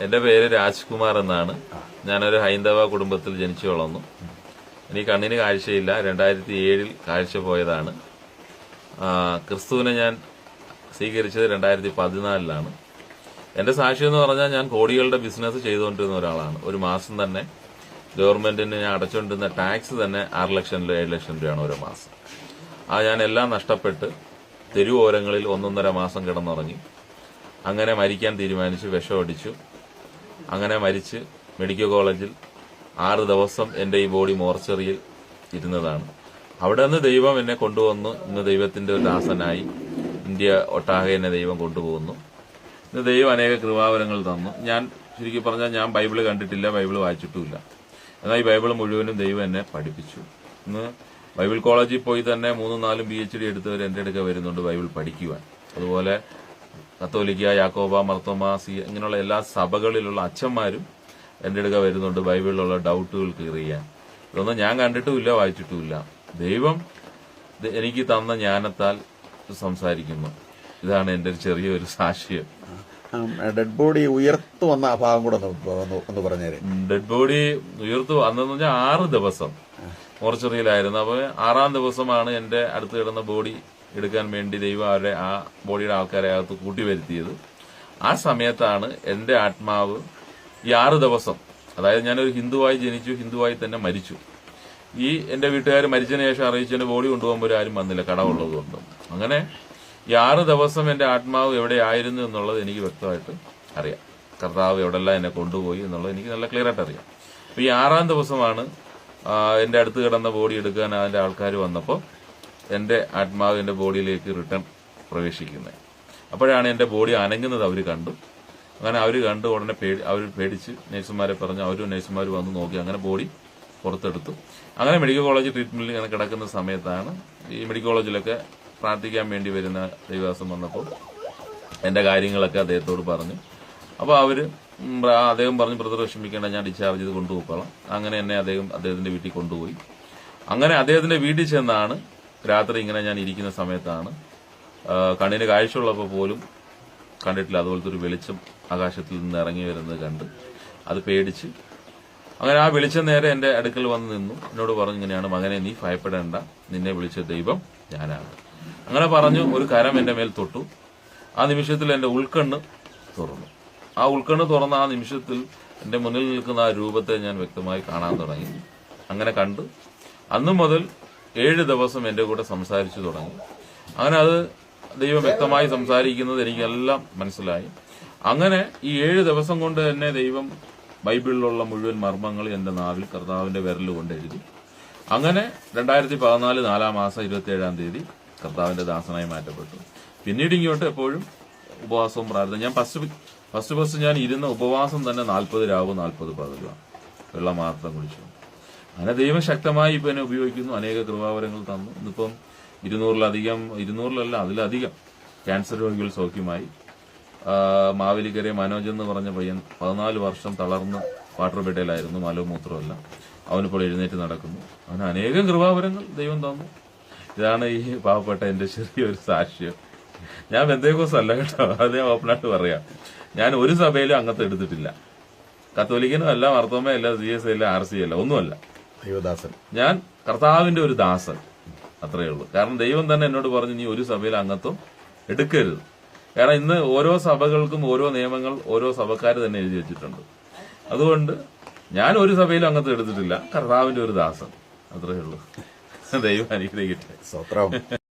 എന്റെ പേര് രാജ്കുമാർ എന്നാണ്. ഞാനൊരു ഹൈന്ദവ കുടുംബത്തിൽ ജനിച്ചു വളർന്നു. എനിക്ക് കണ്ണിന് കാഴ്ചയില്ല. രണ്ടായിരത്തി ഏഴിൽ കാഴ്ച പോയതാണ്. ക്രിസ്തുവിനെ ഞാൻ സ്വീകരിച്ചത് രണ്ടായിരത്തി പതിനാലിലാണ് എന്റെ സാക്ഷ്യം എന്ന് പറഞ്ഞാൽ ഞാൻ കോടികളുടെ ബിസിനസ് ചെയ്തുകൊണ്ടിരുന്ന ഒരാളാണ്. ഒരു മാസം തന്നെ ഗവൺമെന്റിന് ഞാൻ അടച്ചുകൊണ്ടിരുന്ന ടാക്സ് തന്നെ ആറ് ലക്ഷം ഏഴ് ലക്ഷം രൂപയാണ് ഓരോ മാസം. ആ ഞാൻ എല്ലാം നഷ്ടപ്പെട്ട് തെരുവോരങ്ങളിൽ ഒന്നൊന്നര മാസം കിടന്നുറങ്ങി. അങ്ങനെ മരിക്കാൻ തീരുമാനിച്ചു വിഷമടിച്ചു. അങ്ങനെ മരിച്ച് മെഡിക്കൽ കോളേജിൽ ആറ് ദിവസം എന്റെ ഈ ബോഡി മോർച്ചറിയിൽ ഇരുന്നതാണ്. അവിടെ നിന്ന് ദൈവം എന്നെ കൊണ്ടുവന്നു. ഇന്ന് ദൈവത്തിന്റെ ഒരു ദാസനായി ഇന്ത്യ ഒട്ടാകെ എന്നെ ദൈവം കൊണ്ടുപോകുന്നു. ഇന്ന് ദൈവം അനേക കൃപാവരങ്ങൾ തന്നു. ഞാൻ ശരിക്കും പറഞ്ഞാൽ ഞാൻ ബൈബിൾ കണ്ടിട്ടില്ല ബൈബിൾ വായിച്ചിട്ടുമില്ല. എന്നാൽ ഈ ബൈബിൾ മുഴുവനും ദൈവം എന്നെ പഠിപ്പിച്ചു. ഇന്ന് ബൈബിൾ കോളേജിൽ പോയി തന്നെ മൂന്നും നാലും പി എച്ച് ഡി എടുത്തവർ എന്റെ അടുക്ക വരുന്നുണ്ട് ബൈബിൾ പഠിക്കുവാൻ. അതുപോലെ കത്തോലിക്ക യാക്കോബ മർത്തോമ സി ഇങ്ങനെയുള്ള എല്ലാ സഭകളിലുള്ള അച്ഛന്മാരും എന്റെ അടുക്ക വരുന്നുണ്ട്. ബൈബിളിലുള്ള ഡൗട്ടുകൾ ക്ലിയർ ചെയ്യാൻ. ഇതൊന്നും ഞാൻ കണ്ടിട്ടുമില്ല വായിച്ചിട്ടുമില്ല. ദൈവം എനിക്ക് തന്ന ജ്ഞാനത്താൽ സംസാരിക്കുന്നു. ഇതാണ് എന്റെ ഒരു ചെറിയൊരു സാക്ഷ്യം. ഡെഡ് ബോഡി ഉയർത്തു വന്ന ആ ഭാഗം കൂടെ ഒന്ന് പറഞ്ഞേരെ. ഡെഡ് ബോഡി ഉയർത്തു വന്നതെന്ന് പറഞ്ഞാൽ ആറ് ദിവസം. മോർച്ചറിയിലായിരുന്നു അപ്പോൾ ആറാം ദിവസമാണ് എന്റെ അടുത്ത് കിടന്ന ബോഡി എടുക്കാൻ വേണ്ടി ദൈവം അവരെ ആ ബോഡിയുടെ ആൾക്കാരെ അകത്ത് കൂട്ടി വരുത്തിയത് ആ സമയത്താണ് എന്റെ ആത്മാവ് ഈ ആറ് ദിവസം അതായത് ഞാനൊരു ഹിന്ദുവായി ജനിച്ചു ഹിന്ദുവായി തന്നെ മരിച്ചു. ഈ എന്റെ വീട്ടുകാർ മരിച്ചതിന് ശേഷം അറിയിച്ചു എന്റെ ബോഡി കൊണ്ടുപോകുമ്പോൾ ആരും വന്നില്ല കടവുള്ളതുകൊണ്ട് അങ്ങനെ ഈ ആറ് ദിവസം എന്റെ ആത്മാവ് എവിടെയായിരുന്നു എന്നുള്ളത് എനിക്ക് വ്യക്തമായിട്ട് അറിയാം. കർത്താവ് എവിടെല്ലാം എന്നെ കൊണ്ടുപോയി എന്നുള്ളത് എനിക്ക് നല്ല ക്ലിയർ ആയിട്ട് അറിയാം. അപ്പൊ ഈ ആറാം ദിവസമാണ് എന്റെ അടുത്ത് കിടന്ന ബോഡി എടുക്കാൻ അതിന്റെ ആൾക്കാർ വന്നപ്പോൾ എന്റെ ആത്മാവ് എന്റെ ബോഡിയിലേക്ക് റിട്ടേൺ പ്രവേശിക്കുന്നത്. അപ്പോഴാണ് എന്റെ ബോഡി അനങ്ങുന്നത് അവർ കണ്ടു. അങ്ങനെ അവർ കണ്ട് ഉടനെ പേടി അവർ പേടിച്ച് നഴ്സുമാരെ പറഞ്ഞു അവരും നഴ്സുമാർ വന്ന് നോക്കി അങ്ങനെ ബോഡി പുറത്തെടുത്തു. അങ്ങനെ മെഡിക്കൽ കോളേജ് ട്രീറ്റ്മെന്റിൽ ഇങ്ങനെ കിടക്കുന്ന സമയത്താണ് ഈ മെഡിക്കൽ കോളേജിലൊക്കെ പ്രാർത്ഥിക്കാൻ വേണ്ടി വരുന്ന ദൈവാസം വന്നപ്പോൾ എന്റെ കാര്യങ്ങളൊക്കെ അദ്ദേഹത്തോട് പറഞ്ഞു. അപ്പോൾ അവർ അദ്ദേഹം പറഞ്ഞു ബ്രദർ വിഷമിക്കേണ്ട ഞാൻ ഡിസ്ചാർജ് ചെയ്ത് കൊണ്ടുപോയിക്കോളാം. അങ്ങനെ എന്നെ അദ്ദേഹം അദ്ദേഹത്തിന്റെ വീട്ടിൽ കൊണ്ടുപോയി. അങ്ങനെ അദ്ദേഹത്തിന്റെ വീട്ടിൽ ചെന്നാണ് രാത്രി ഇങ്ങനെ ഞാൻ ഇരിക്കുന്ന സമയത്താണ്. കണ്ണിന് കാഴ്ചയുള്ളപ്പോൾ പോലും കണ്ടിട്ടില്ല. അതുപോലത്തെ ഒരു വെളിച്ചം ആകാശത്തിൽ നിന്ന് ഇറങ്ങി വരുന്നത് കണ്ട് അത് പേടിച്ച് അങ്ങനെ ആ വെളിച്ചം നേരെ എന്റെ അടുക്കൽ വന്ന് നിന്നു. എന്നോട് പറഞ്ഞു ഇങ്ങനെയാണ് മകനെ നീ ഭയപ്പെടേണ്ട. നിന്നെ വിളിച്ച ദൈവം ഞാനാണ്. അങ്ങനെ പറഞ്ഞു ഒരു കരം എന്റെ മേൽ തൊട്ടു. ആ നിമിഷത്തിൽ എന്റെ ഉൾക്കണ്ണ് തുറന്നു. ആ ഉൾക്കണ്ണ് തുറന്ന ആ നിമിഷത്തിൽ എന്റെ മുന്നിൽ നിൽക്കുന്ന ആ രൂപത്തെ ഞാൻ വ്യക്തമായി കാണാൻ തുടങ്ങി. അങ്ങനെ കണ്ടു അന്നു മുതൽ ഏഴ് ദിവസം എന്റെ കൂടെ സംസാരിച്ചു തുടങ്ങി. അങ്ങനെ അത് ദൈവം വ്യക്തമായി സംസാരിക്കുന്നത് എനിക്കെല്ലാം മനസ്സിലായി. അങ്ങനെ ഈ ഏഴ് ദിവസം കൊണ്ട് തന്നെ ദൈവം ബൈബിളിലുള്ള മുഴുവൻ മർമ്മങ്ങൾ എന്റെ നാവിൽ കർത്താവിന്റെ വിരൽ കൊണ്ട് എഴുതി. അങ്ങനെ രണ്ടായിരത്തി പതിനാല് നാലാം മാസം ഇരുപത്തി ഏഴാം തീയതി കർത്താവിന്റെ ദാസനായി മാറ്റപ്പെട്ടു. പിന്നീട് ഇങ്ങോട്ട് എപ്പോഴും ഉപവാസവും പ്രാർത്ഥന ഞാൻ ഫസ്റ്റ് ഫസ്റ്റ് ഫസ്റ്റ് ഞാൻ ഇരുന്ന ഉപവാസം തന്നെ നാൽപ്പത് രാവും നാൽപ്പത് പകലുമാണ് വെള്ളം മാത്രം കുടിച്ചു. അങ്ങനെ ദൈവം ശക്തമായി ഇപ്പൊ എന്നെ ഉപയോഗിക്കുന്നു അനേക കൃപാവരങ്ങൾ തന്നു. ഇന്നിപ്പം ഇരുന്നൂറിലധികം ഇരുന്നൂറിലല്ല അതിലധികം ക്യാൻസർ രോഗികൾ സൗഖ്യമായി. മാവേലിക്കരെ മനോജ് എന്ന് പറഞ്ഞ പയ്യൻ പതിനാല് വർഷം തളർന്ന് വാട്ടർ ബെഡയിലായിരുന്നു മലമൂത്രമല്ല അവനിപ്പോൾ എഴുന്നേറ്റ് നടക്കുന്നു. അവന് അനേകം കൃപാവരങ്ങൾ ദൈവം തന്നു. ഇതാണ് ഈ പാവപ്പെട്ട എന്റെ ചെറിയൊരു സാക്ഷ്യം. ഞാൻ ബന്ധേക്കോസ് അല്ല കേട്ടോ അത് ഞാൻ ഓപ്പണായിട്ട് പറയാം. ഞാൻ ഒരു സഭയിലും എടുത്തിട്ടില്ല. കത്തോലിക്കനും അല്ല മർത്തോമയല്ല സി എസ് അല്ല ആർ സി അല്ല ഒന്നുമല്ല. ദൈവദാസൻ. ഞാൻ കർത്താവിന്റെ ഒരു ദാസൻ. അത്രയേ ഉള്ളൂ. കാരണം ദൈവം തന്നെ എന്നോട് പറഞ്ഞു നീ ഒരു സഭയിൽ അംഗത്വം എടുക്കരുത്. കാരണം ഇന്ന് ഓരോ സഭകൾക്കും ഓരോ നിയമങ്ങൾ ഓരോ സഭക്കാർ തന്നെ എഴുതി വെച്ചിട്ടുണ്ട്. അതുകൊണ്ട് ഞാൻ ഒരു സഭയിലും അംഗത്വം എടുത്തിട്ടില്ല. കർത്താവിന്റെ ഒരു ദാസൻ. അത്രയേ ഉള്ളൂ. ദൈവം അനുഗ്രഹിക്കട്ടെ. സ്വത്രം